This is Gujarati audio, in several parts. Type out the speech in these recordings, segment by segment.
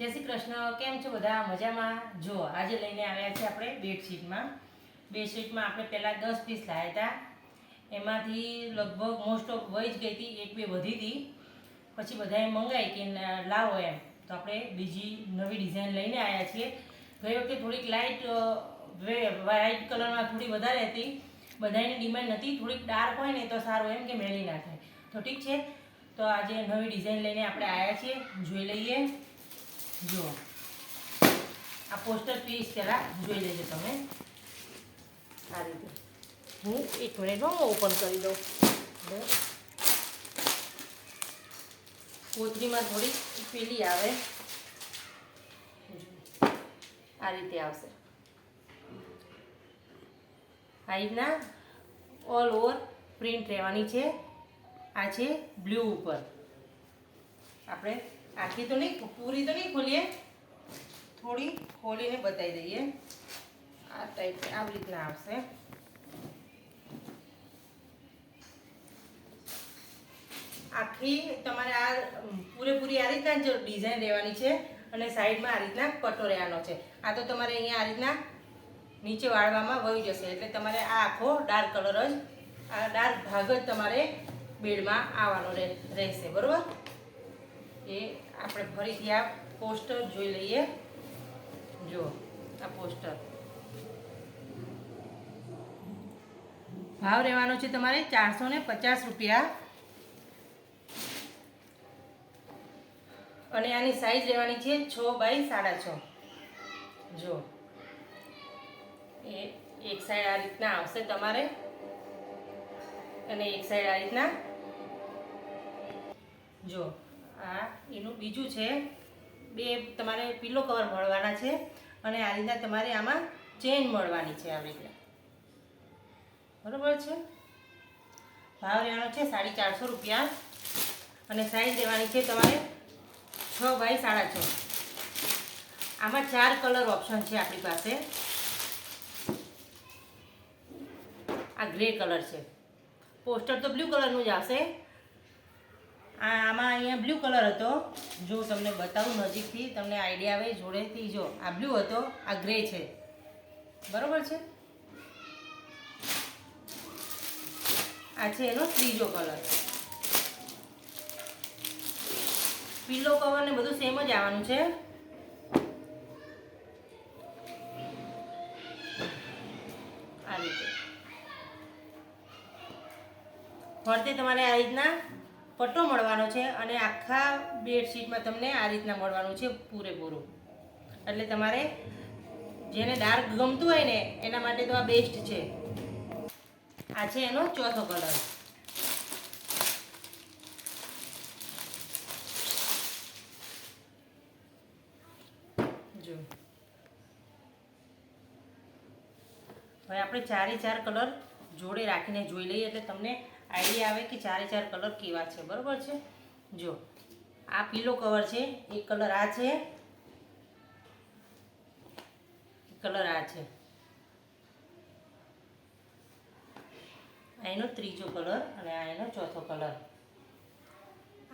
જય શ્રી કૃષ્ણ. કેમ છો બધા? મજામાં? જો, આજે લઈને આવ્યા છે આપણે બેડશીટમાં. બેડશીટમાં આપણે પહેલાં દસ પીસ લાવ્યા હતા. એમાંથી લગભગ મોસ્ટ ઓફ વહી જ ગઈ હતી, એક બે વધી હતી. પછી બધાએ મંગાવી કે લાવો એમ. તો આપણે બીજી નવી ડિઝાઇન લઈને આવ્યા છીએ. ગઈ વખતે થોડીક લાઇટ વ્હાઇટ કલરમાં થોડી વધારે હતી. બધાની ડિમાન્ડ નથી થોડીક ડાર્ક હોય ને તો સારું એમ કે મેળી ના થાય તો ઠીક છે. તો આજે નવી ડિઝાઇન લઈને આપણે આવ્યા છીએ. જોઈ લઈએ. જુઓ. આ પોસ્ટર પીસ પહેલાં જોઈ લેજો તમે. આ રીતે. હું એક મિનિટમાં હું ઓપન કરી દઉં. કોથળીમાં થોડી પેલી આવે. આ રીતે આવશે. આ રીતના ઓલ ઓવર પ્રિન્ટ રહેવાની છે. આ છે બ્લુ ઉપર. આપણે આખી તો નહીં, પૂરી તો નહીં ખોલીએ. થોડી ખોલીને બતાવી દઈએ. આ ટાઈપ આવી રીતના આવશે. આખી તમારે આ પૂરેપૂરી આ રીતના જ ડિઝાઇન રહેવાની છે અને સાઈડમાં આ રીતના કટો રહેવાનો છે. આ તો તમારે અહીંયા આ રીતના નીચે વાળવામાં વહી જશે, એટલે તમારે આ આખો ડાર્ક કલર જ, આ ડાર્ક ભાગ જ તમારે બેડમાં આવવાનો રહે- રહેશે, બરાબર? એ આપણે ફરીથી આ પોસ્ટર જોઈ લઈએ. જો આ પોસ્ટર ભાવ રહેવાનો છે તમારે ચારસો ને પચાસ રૂપિયા. અને આની સાઈઝ રહેવાની છે છ બાય સાડા છ. જો એ એક સાઈડ આ રીતના આવશે તમારે. અને એક સાઈડ આ રીતના. જો આ એનું બીજું છે. બે તમારે પીલો કવર મળવાના છે અને આ રીતના તમારે આમાં ચેન મળવાની છે આવી રીતે. બરાબર છે? ભાવ રહેવાનો છે સાડી ચારસો રૂપિયા અને સાઈઝ દેવાની છે તમારે છ બાય સાડા છ. આમાં ચાર કલર ઓપ્શન છે આપણી પાસે. આ ગ્રે કલર છે. પોસ્ટર તો બ્લુ કલરનું જ આવશે. આમાં અહીંયા બ્લુ કલર હતો. જો તમને બતાવું નજીકથી, તમને આઈડિયા આવે, જોડેથી જો. આ બ્લુ હતો, આ ગ્રે છે. બરોબર છે? આ છે એનો ત્રીજો કલર. પીલો કવર ને બધું સેમ જ આવવાનું છે. આ રીતે. ફરતે તમારે આ રીતના પટ્ટો મળવાનો છે અને આખા બેડશીટમાં તમને આ રીતના મળવાનું છે પૂરેપૂરું. એટલે તમારે જેને ડાર્ક ગમતું હોય ને, એના માટે તો આ બેસ્ટ છે. આ છે એનો ચોથો કલર જો. હવે આપણે ચારે ચાર કલર જોડે રાખીને જોઈ લઈએ એટલે તમને આઈડિયા આવે કે ચારે ચાર કલર કેવા છે, બરાબર છે? જો, આ પીલો કવર છે એક કલર આ છે કલર આ છે. એનો ત્રીજો કલર અને આ એનો ચોથો કલર.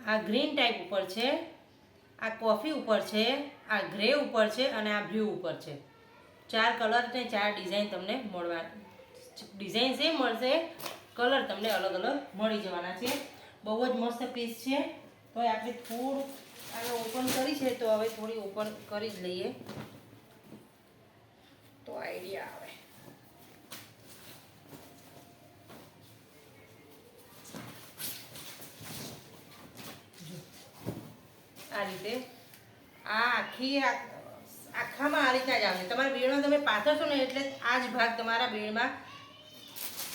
આ ગ્રીન ટાઈપ ઉપર છે, આ કોફી ઉપર છે, આ ગ્રે ઉપર છે અને આ બ્લુ ઉપર છે. ચાર કલર ને ચાર ડિઝાઇન તમને મળવા ડિઝાઇન સેમ મળશે કલર તમને અલગ અલગ મળી જવાના છે. બહુ જ મસ્ત પીસ છે. તો આપણે થોડું આને ઓપન કરી છે તો હવે થોડી ઓપન કરી જ લઈએ. તો આઈડિયા આવે. આ રીતે. આ આખી આખામાં આ રીતના જ આવશે તમારા બેડમાં તમે પાથરશો ને એટલે આ જ ભાગ તમારા બેડમાં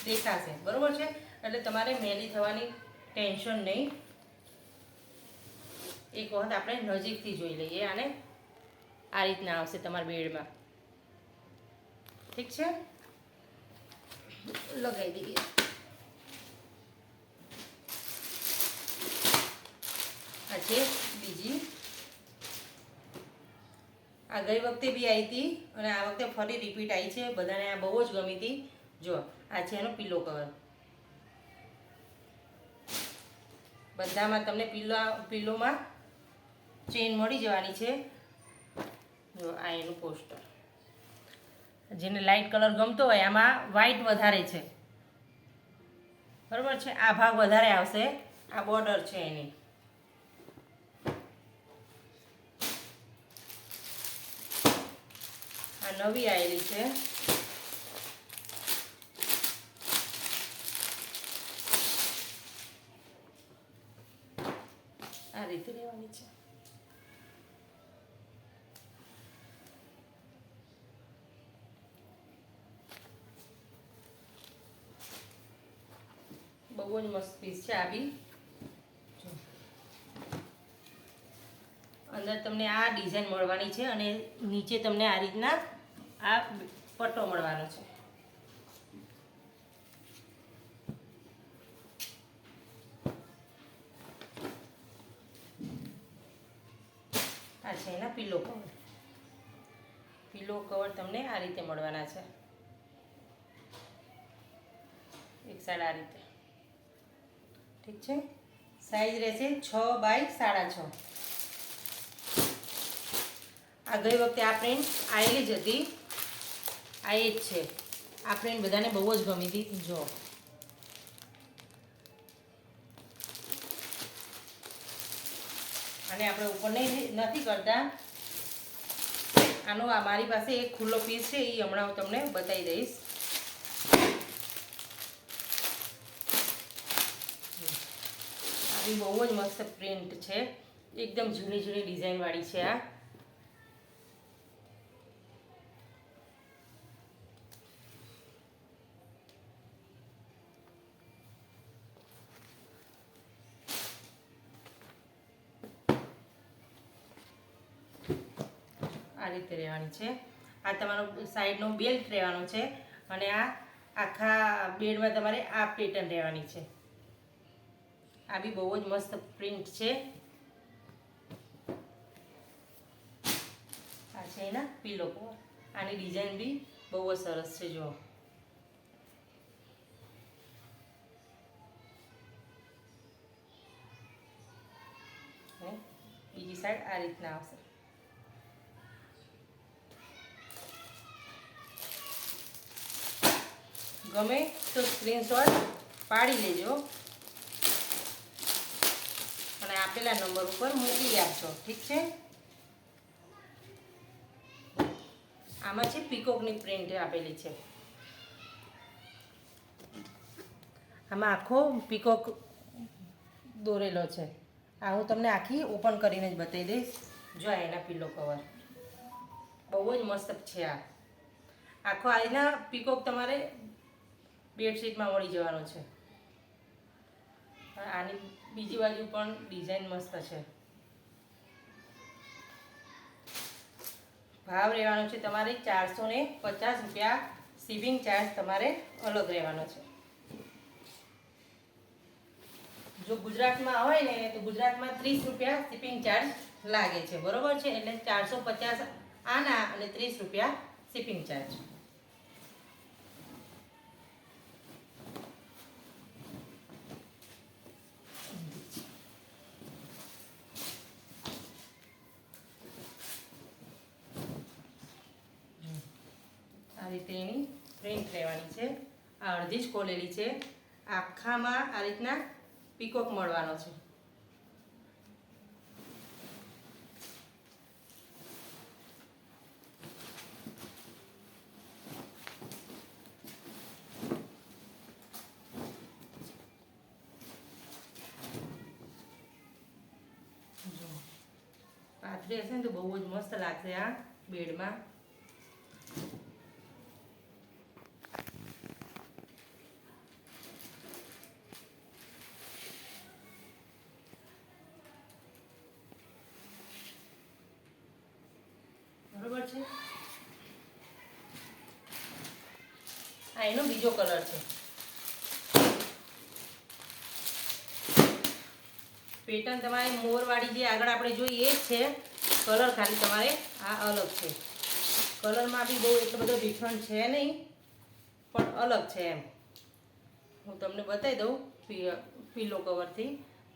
દેખાશે. બરાબર છે? એટલે તમારે મેલી થવાની ટેન્શન નહીં. એક વખત આપણે નજીકથી જોઈ લઈએ આને. આ રીતના આવશે તમારા બેડમાં. ઠીક છે? લગાવી દઈએ. આ છે બીજી. આ ગઈ વખતે બી આવી હતી અને આ વખતે ફરી રિપીટ આવી છે. બધાને આ બહુ જ ગમી હતી. જો આ છે એનો પીલો કવર બધામાં તમને પીલો, પીલોમાં ચેન મળી જવાની છે. જો આ એનું પોસ્ટર જેને લાઇટ કલર ગમતો હોય, આમાં વ્હાઇટ વધારે છે. બરાબર છે? આ ભાગ વધારે આવશે. આ બોર્ડર છે એની. આ નવી આવેલી છે. રીતે લેવાની છે બહુ જ મસ્ત પીસ છે આવી અંદર તમને આ ડિઝાઇન મળવાની છે અને નીચે તમને આ રીતના આ પટ્ટો મળવાનો છે. આ રીતે મળવાના છે. એક સાઈડ આ રીતે. ઠીક છે? સાઈઝ રહેશે છ બાય સાડા છ. આ ગઈ વખતે આ પ્રિન્ટ આવેલી જ હતી. આ એ જ છે. આ પ્રિન્ટ બધાને બહુ જ ગમી હતી. જો. અને આપણે ઉપર નહીં, નથી કરતા. આનો મારી પાસે એક ખુલ્લો પીસ છે એ હમણાં હું તમને બતાવી દઈશ. આ બી બહુ જ મસ્ત પ્રિન્ટ છે. એકદમ જૂની જૂની ડિઝાઇનવાળી છે આ. રીતે રહેવાની છે. આ તમારો સાઈડનો બેલ્ટ રહેવાનો છે અને આ આખા બેડમાં તમારે આ પેટર્ન રહેવાની છે. આ બી બહુ જ મસ્ત પ્રિન્ટ છે. આ છે એના પીલો આની ડિઝાઇન બી બહુ જ સરસ છે, જુઓ. બીજી સાઈડ આ રીતના આવશે. ગમે તો સ્ક્રીનશોટ પાડી લેજો. અને આપેલા નંબર ઉપર મોકલી આપજો ઠીક છે? આમાં છે પીકોકની પ્રિન્ટ આપેલી છે. આમાં આખો પીકોક દોરેલો છે. આ હું તમને આખી ઓપન કરીને જ બતાવી દઈશ. જો એના પીલો કવર બહુ જ મસ્ત છે આ. આખો આના પીકોક તમારે બેડશીટમાં મળી જવાનો છે. આની બીજી બાજુ પણ ડિઝાઇન મસ્ત છે. ભાવ રહેવાનો છે તમારે ચારસો ને પચાસ રૂપિયા. શિપિંગ ચાર્જ તમારે અલગ રહેવાનો છે. જો ગુજરાતમાં હોય ને, તો ગુજરાતમાં ત્રીસ રૂપિયા શિપિંગ ચાર્જ લાગે છે. બરોબર છે? એટલે ચારસો પચાસ આના અને ત્રીસ રૂપિયા શિપિંગ ચાર્જ. રીતે એની પ્રિન્ટ લેવાની છે. આ અડધી જ ખોલેલી છે. આખામાં આ રીતના પીકોક મળવાનો છે. પાથરી હશે ને તો બહુ જ મસ્ત લાગશે આ બેડમાં બરોબર છે આ એનો બીજો કલર છે. પેટર્ન તમારે મોરવાળી જે આગળ આપણે જોઈએ એ જ છે. કલર ખાલી તમારે આ અલગ છે. કલરમાં બી બહુ એટલો બધો ડિફરન્ટ છે નહીં, પણ અલગ છે એમ. હું તમને બતાવી દઉં પીલો કવરથી.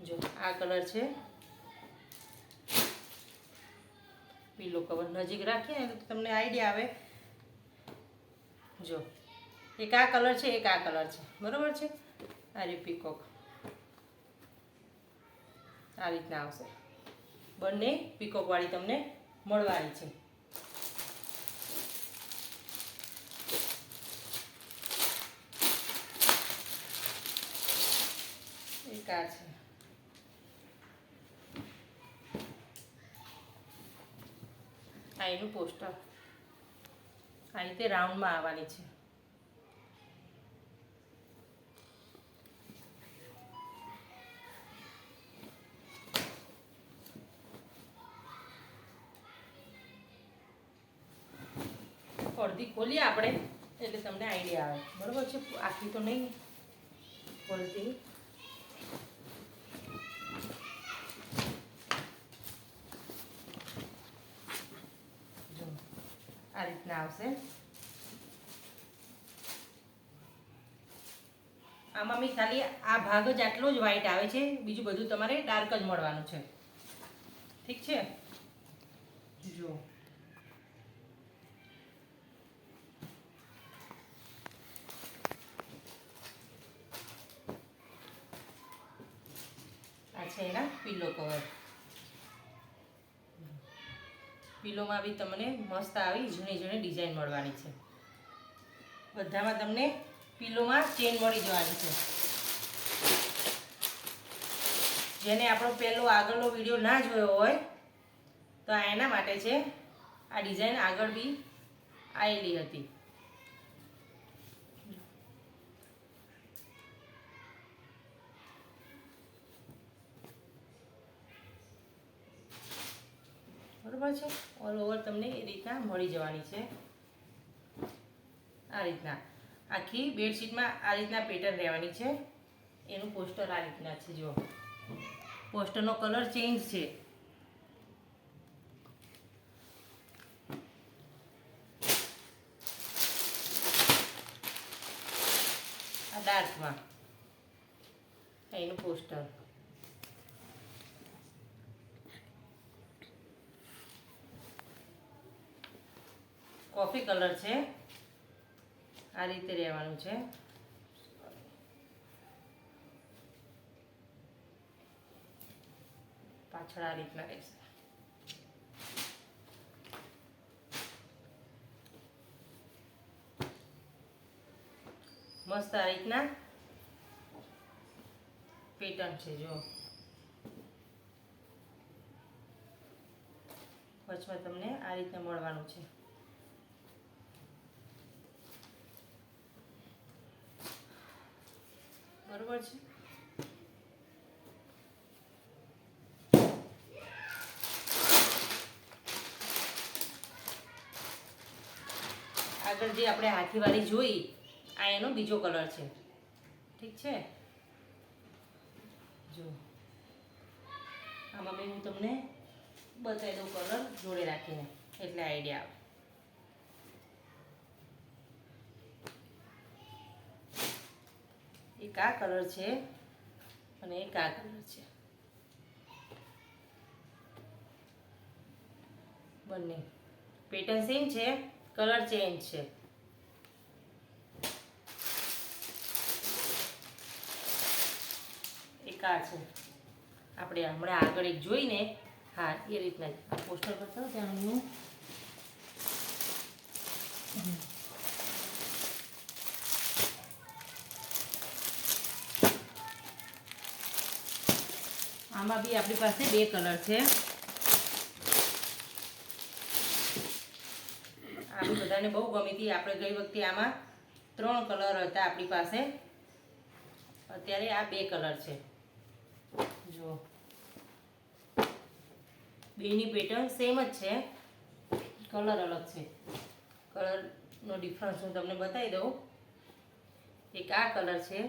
જો, આ કલર છે. પીલો કવર નજીક રાખીએ ને તો તમને આઈડિયા આવે. જો. એક આ કલર છે, એક આ કલર છે. બરાબર છે? આ રહ્યું પીકોક આ રીતના આવશે. બંને પીકોકવાળી તમને મળવાની છે. એક આ છે. આ એનું પોસ્ટર આ રીતે રાઉન્ડમાં આવવાની છે. ખોલીએ આપણે, એટલે તમને આઈડિયા આવે. બરાબર છે? આખી તો નહીં ખોલતી. આ રીતના આવશે. આમાં મેં ખાલી આ ભાગ જ આટલો જ વ્હાઈટ આવે છે, બીજું બધું તમારે ડાર્ક જ મળવાનું છે. ઠીક છે? જો. છે એના પીલો કવર પિલોમાં બી તમને મસ્ત આવી ઝીણી ઝીણી ડિઝાઇન મળવાની છે. બધામાં તમને પિલોમાં ચેન મળી જવાની છે. જેને આપણો પહેલો આગળનો વીડિયો ના જોયો હોય, તો આ એના માટે છે. આ ડિઝાઇન આગળ બી આવેલી હતી. બરોબર છે. ઓલ ઓવર તમને એ રીતના મળી જવાની છે. આ રીતના. આખી બેડશીટમાં આ રીતના પેટર્ન રહેવાની છે. એનું પોસ્ટર આ રીતના છે જો પોસ્ટરનો કલર ચેન્જ છે આ ડાર્કમાં એનું પોસ્ટર કોફી કલર છે. આ રીતે રહેવાનું છે. પાછળ આ રીતના રહેશે. મસ્ત આ રીતના પેટર્ન છે જો વચમાં તમને આ રીતે મળવાનું છે. છે? આગળ જે આપણે હાથીવાળી જોઈ, આ એનો બીજો કલર છે. ઠીક છે? જો. આમાં બી હું તમને બતાવી દઉં કલર જોડે રાખીને એટલે આઈડિયા આવે. એક આ કલર છે? અને એક આ કલર છે? બંને. પેટર્ન સેમ છે? કલર ચેન્જ છે. એક આ છે? આપણે હમણાં આગળ એક જોઈને, હા, એ રીતના પોસ્ટર કરતા ત્યાં હું આમાં બી આપણી પાસે બે કલર છે. આ બી બધાને બહુ ગમી હતી. આપણે ગઈ વખતે આમાં ત્રણ કલર હતા આપણી પાસે. અત્યારે આ બે કલર છે. જો બેની પેટર્ન સેમ જ છે. કલર અલગ છે. કલરનો ડિફરન્સ હું તમને બતાવી દઉં. એક આ કલર છે.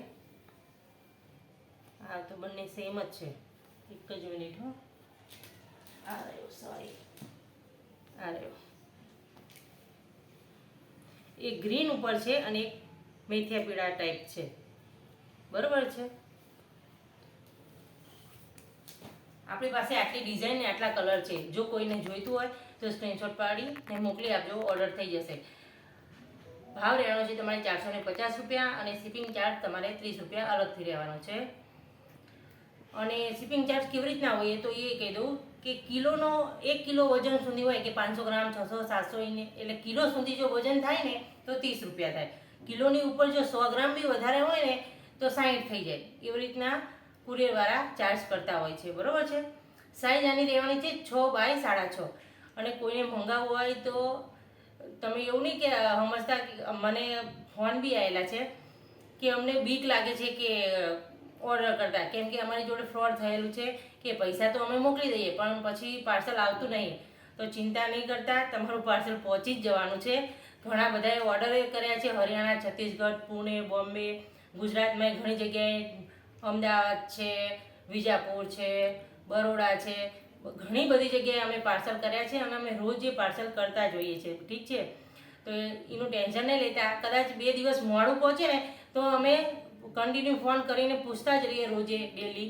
આ તો બંને સેમ જ છે. એક જ મિનિટ હો. આ રહ્યો સોરી આ રહ્યો. એ ગ્રીન ઉપર છે અને એક મેથિયા પીળા ટાઈપ છે. બરોબર છે? આપણી પાસે આટલી ડિઝાઇન આટલા કલર છે. જો કોઈને જોઈતું હોય, તો સ્ક્રીનશોટ પાડી ને મોકલી આપજો ઓર્ડર થઈ જશે. ભાવ રહેવાનો છે તમારે ચારસો પચાસ રૂપિયા અને શિપિંગ ચાર્જ તમારે ત્રીસ રૂપિયા અલગથી રહેવાનો છે. અને શિપિંગ ચાર્જ કેવી રીતના હોય તો એ કહી દઉં કે કિલોનો એક કિલો વજન સુધી હોય કે પાંચસો ગ્રામ, છસો, સાતસો એટલે કિલો સુધી જો વજન થાય ને તો ત્રીસ રૂપિયા થાય. કિલોની ઉપર જો સો ગ્રામ બી વધારે હોય ને તો સાહીઠ થઈ જાય. એવી રીતના કુરિયરવાળા ચાર્જ કરતા હોય છે. બરાબર છે? સાઈઝ આની રહેવાની છે છ બાય સાડા છ. અને કોઈને મંગાવવું હોય તો તમે એવું નહીં કે સમજતા મને ફોન બી આવેલા છે કે અમને બીક લાગે છે કે ઓર્ડર કરતા. કેમ કે અમારી જોડે ફ્રોડ થયેલું છે કે પૈસા તો અમે મોકલી દઈએ, પણ પછી પાર્સલ આવતું નહીં. તો ચિંતા નહીં કરતા, તમારું પાર્સલ પહોંચી જ જવાનું છે. ઘણા બધાએ ઓર્ડર કર્યા છે, હરિયાણા, છત્તીસગઢ, પુણે, બોમ્બે, ગુજરાતમાં ઘણી જગ્યાએ અમદાવાદ છે, વિજાપુર છે, બરોડા છે. ઘણી બધી જગ્યાએ અમે પાર્સલ કર્યા છે અને અમે રોજ એ પાર્સલ કરતા જોઈએ છીએ ઠીક છે? તો એનું ટેન્શન નહીં લેતા. કદાચ બે દિવસ મોડું પહોંચે ને તો અમે કન્ટિન્યુ ફોન કરીને પૂછતા જ રહીએ રોજે ડેલી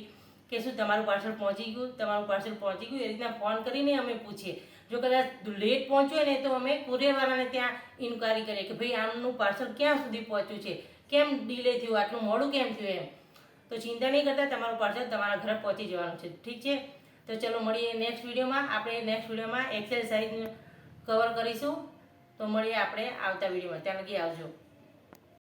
કે શું તમારું પાર્સલ પહોંચી ગયું, તમારું પાર્સલ પહોંચી ગયું, એ રીતના ફોન કરીને અમે પૂછીએ. જો કદાચ લેટ પહોંચ્યો ને તો અમે કુરિયરવાળાને ત્યાં ઇન્ક્વાયરી કરીએ કે ભાઈ આમનું પાર્સલ ક્યાં સુધી પહોંચ્યું છે? કેમ ડિલે થયું? આટલું મોડું કેમ થયું એમ? તો ચિંતા નહીં કરતા, તમારું પાર્સલ તમારા ઘરે પહોંચી જવાનું છે. ઠીક છે? તો ચલો મળીએ નેક્સ્ટ વિડીયોમાં આપણે નેક્સ્ટ વિડીયોમાં એક્સેલ સાઇઝ કવર કરીશું. તો મળીએ આપણે આવતા વિડીયોમાં ત્યાં લગી આવજો.